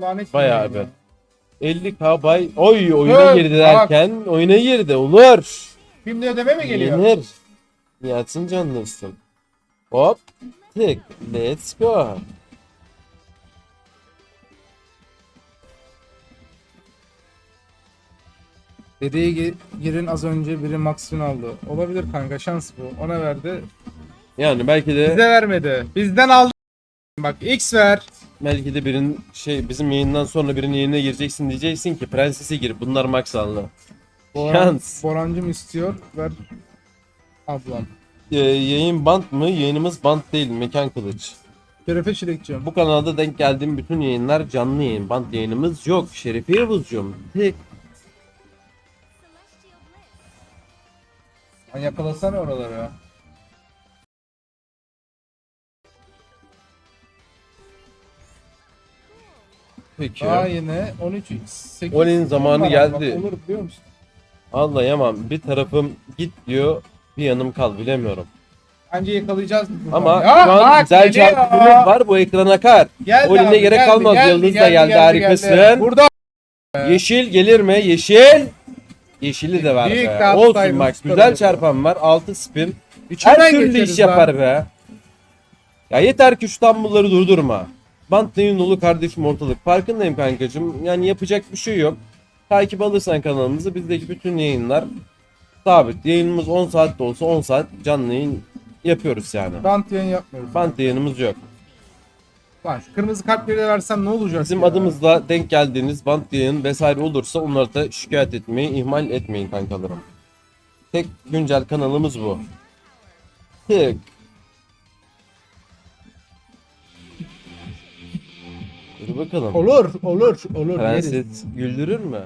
lanet Bayağı ya. 50k bay. Oy oyuna Evet, girdi bak. derken oyuna girdi. Olur. Şimdi ödeme mi geliyor? Yenir. Nihat'ın canlısın. Hop. Tık. Let's go. Dediği gi- girin az önce biri Maxwin aldı. Olabilir kanka şans bu. Ona verdi. Yani belki de Bize vermedi. Bizden aldı. Bak X ver. Belki de birinin şey bizim yayından sonra birinin yayına gireceksin diyeceksin ki prensese gir. Bunlar max anlı. Boran, Şans. Borancım istiyor. Ver. Ablam. Ee, yayın bant mı? Yayınımız bant değil. Mekan kılıç. Şerefe çilekçiğim. Bu kanalda denk geldiğim bütün yayınlar canlı yayın. Bant yayınımız yok. Şerefe Yavuzcuğum. Tık. Lan yakalasana oraları. Peki. Daha yine 13 8 Olin zamanı geldi. olur biliyor musun? Allah yaman bir tarafım git diyor. Bir yanım kal bilemiyorum. Bence yakalayacağız. bu Ama sefer. Ya şu an bak, güzel geliyor. var bu ekran akar. Geldi Olin'e abi, gerek geldi, kalmaz, geldi, Yıldız da geldi, harikasın. Burada Yeşil gelir mi? Yeşil. Yeşili de ver Büyük be. Olsun bak güzel olurdu. çarpan var. 6 spin. içinden Her türlü geçeriz iş lan. yapar be. Ya yeter ki şu tambulları durdurma. Bant neyin dolu kardeşim ortalık. Farkındayım kankacım. Yani yapacak bir şey yok. Takip alırsan kanalımızı bizdeki bütün yayınlar sabit. Yayınımız 10 saat de olsa 10 saat canlı yayın yapıyoruz yani. Bant yayın yapmıyoruz. Bant yayınımız yok. Lan şu kırmızı kalpleri de versen ne olacak Bizim ya? adımızla denk geldiğiniz bant yayın vesaire olursa onları da şikayet etmeyi ihmal etmeyin kankalarım. Tek güncel kanalımız bu. Tık. Dur bakalım. Olur olur olur. Prenses güldürür mü?